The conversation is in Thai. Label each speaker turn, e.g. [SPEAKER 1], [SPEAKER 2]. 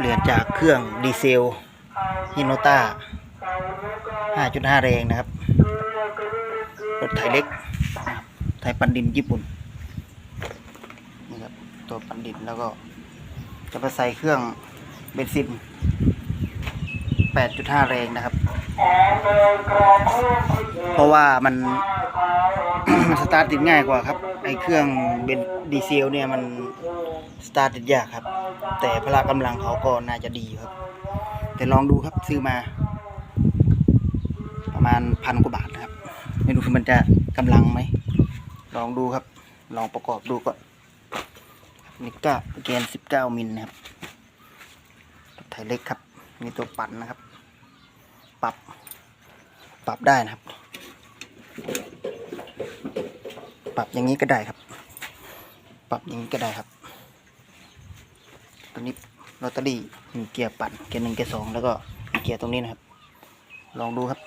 [SPEAKER 1] เปลี่ยนจากเครื่องดีเซลฮิโนต้า 5.5 แรงนะครับ รถไถเล็กนะครับไถปันดินญี่ปุ่นนี่ครับตัวปันดินแล้วก็ จะไปใส่เครื่องเบนซิน 8.5 แรงนะครับ เพราะว่ามัน สตาร์ทติดง่ายกว่าครับไอเครื่องเบนดีเซลเนี่ยมันสตาร์ทติดยากครับ แต่พละกำลังเขาก็น่าจะดีครับ แต่ลองดูครับซื้อมา ประมาณพันกว่าบาทนะครับ ไม่รู้มันจะกำลังไหม ลองดูครับ ลองประกอบดูก่อนนี่ก็เกนสิบเก้ามิลนะครับรถไถเล็กครับ มีตัวปั่นนะครับ ปรับ ปรับได้นะครับ ปรับอย่างนี้ก็ได้ครับ ปรับอย่างนี้ก็ได้ครับ ตัวนี้ลอตเตอรี่มีเกียร์ปั่นเกียร์หนึ่งเกียร์สองแล้วก็เกียร์ตรงนี้นะครับ ลองดูครับ